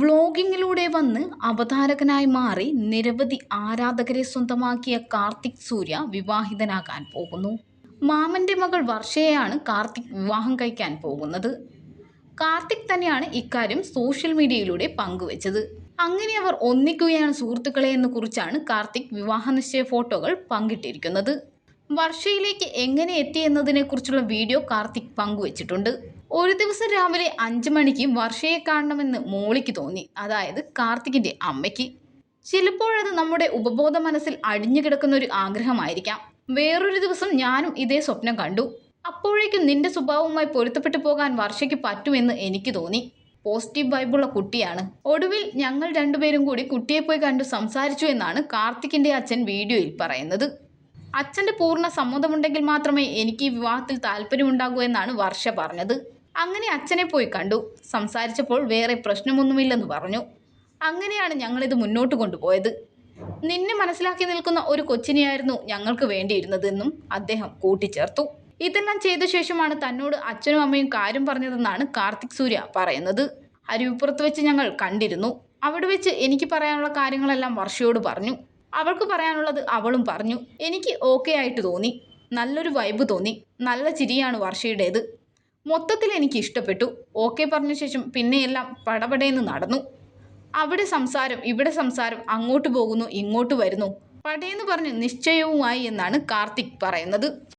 വ്ളോഗിങ്ങിലൂടെ വന്ന് അവതാരകനായി മാറി നിരവധി ആരാധകരെ സ്വന്തമാക്കിയ കാർത്തിക് സൂര്യ വിവാഹിതനാകാൻ പോകുന്നു. മാമന്റെ മകൾ വർഷയെയാണ് കാർത്തിക് വിവാഹം കഴിക്കാൻ പോകുന്നത്. കാർത്തിക് തന്നെയാണ് ഇക്കാര്യം സോഷ്യൽ മീഡിയയിലൂടെ പങ്കുവച്ചത്. അങ്ങനെ അവർ ഒന്നിക്കുകയാണ് സുഹൃത്തുക്കളെ എന്ന് കുറിച്ചാണ് കാർത്തിക് വിവാഹ നിശ്ചയ ഫോട്ടോകൾ പങ്കിട്ടിരിക്കുന്നത്. വർഷയിലേക്ക് എങ്ങനെ എത്തി എന്നതിനെക്കുറിച്ചുള്ള വീഡിയോ കാർത്തിക് പങ്കുവച്ചിട്ടുണ്ട്. ഒരു ദിവസം രാവിലെ അഞ്ച് മണിക്ക് വർഷയെ കാണണമെന്ന് മോളിക്ക് തോന്നി. അതായത് കാർത്തികിന്റെ അമ്മയ്ക്ക്. ചിലപ്പോഴത് നമ്മുടെ ഉപബോധ മനസ്സിൽ അടിഞ്ഞു കിടക്കുന്ന ഒരു ആഗ്രഹമായിരിക്കാം. വേറൊരു ദിവസം ഞാനും ഇതേ സ്വപ്നം കണ്ടു. അപ്പോഴേക്കും നിന്റെ സ്വഭാവവുമായി പൊരുത്തപ്പെട്ടു പോകാൻ വർഷയ്ക്ക് പറ്റുമെന്ന് എനിക്ക് തോന്നി. പോസിറ്റീവ് വൈബുള്ള കുട്ടിയാണ്. ഒടുവിൽ ഞങ്ങൾ രണ്ടുപേരും കൂടി കുട്ടിയെ പോയി കണ്ടു സംസാരിച്ചു എന്നാണ് കാർത്തിക്കിന്റെ അച്ഛൻ വീഡിയോയിൽ പറയുന്നത്. അച്ഛന്റെ പൂർണ സമ്മതമുണ്ടെങ്കിൽ മാത്രമേ എനിക്ക് ഈ വിവാഹത്തിൽ താല്പര്യമുണ്ടാകൂ എന്നാണ് വർഷ പറഞ്ഞത്. അങ്ങനെ അച്ഛനെ പോയി കണ്ടു. സംസാരിച്ചപ്പോൾ വേറെ പ്രശ്നമൊന്നുമില്ലെന്ന് പറഞ്ഞു. അങ്ങനെയാണ് ഞങ്ങളിത് മുന്നോട്ട് കൊണ്ടുപോയത്. നിന്നെ മനസ്സിലാക്കി നിൽക്കുന്ന ഒരു കൊച്ചിനെയായിരുന്നു ഞങ്ങൾക്ക് വേണ്ടിയിരുന്നതെന്നും അദ്ദേഹം കൂട്ടിച്ചേർത്തു. ഇതെല്ലാം ചെയ്ത ശേഷമാണ് തന്നോട് അച്ഛനും അമ്മയും കാര്യം പറഞ്ഞതെന്നാണ് കാർത്തിക് സൂര്യ പറയുന്നത്. അരുവിപ്പുറത്ത് വെച്ച് ഞങ്ങൾ കണ്ടിരുന്നു. അവിടെ വെച്ച് എനിക്ക് പറയാനുള്ള കാര്യങ്ങളെല്ലാം വർഷയോട് പറഞ്ഞു. അവൾക്ക് പറയാനുള്ളത് അവളും പറഞ്ഞു. എനിക്ക് ഓക്കെ ആയിട്ട് തോന്നി. നല്ലൊരു വൈബ് തോന്നി. നല്ല ചിരിയാണ് വർഷയുടേത്. മൊത്തത്തിൽ എനിക്ക് ഇഷ്ടപ്പെട്ടു. ഓക്കെ പറഞ്ഞ ശേഷം പിന്നെയെല്ലാം പടപടയെന്ന് നടന്നു. അവിടെ സംസാരം ഇവിടെ സംസാരം അങ്ങോട്ട് പോകുന്നു ഇങ്ങോട്ട് വരുന്നു. പടയെന്ന് പറഞ്ഞ് നിശ്ചയവുമായി എന്നാണ് കാർത്തിക് പറയുന്നത്.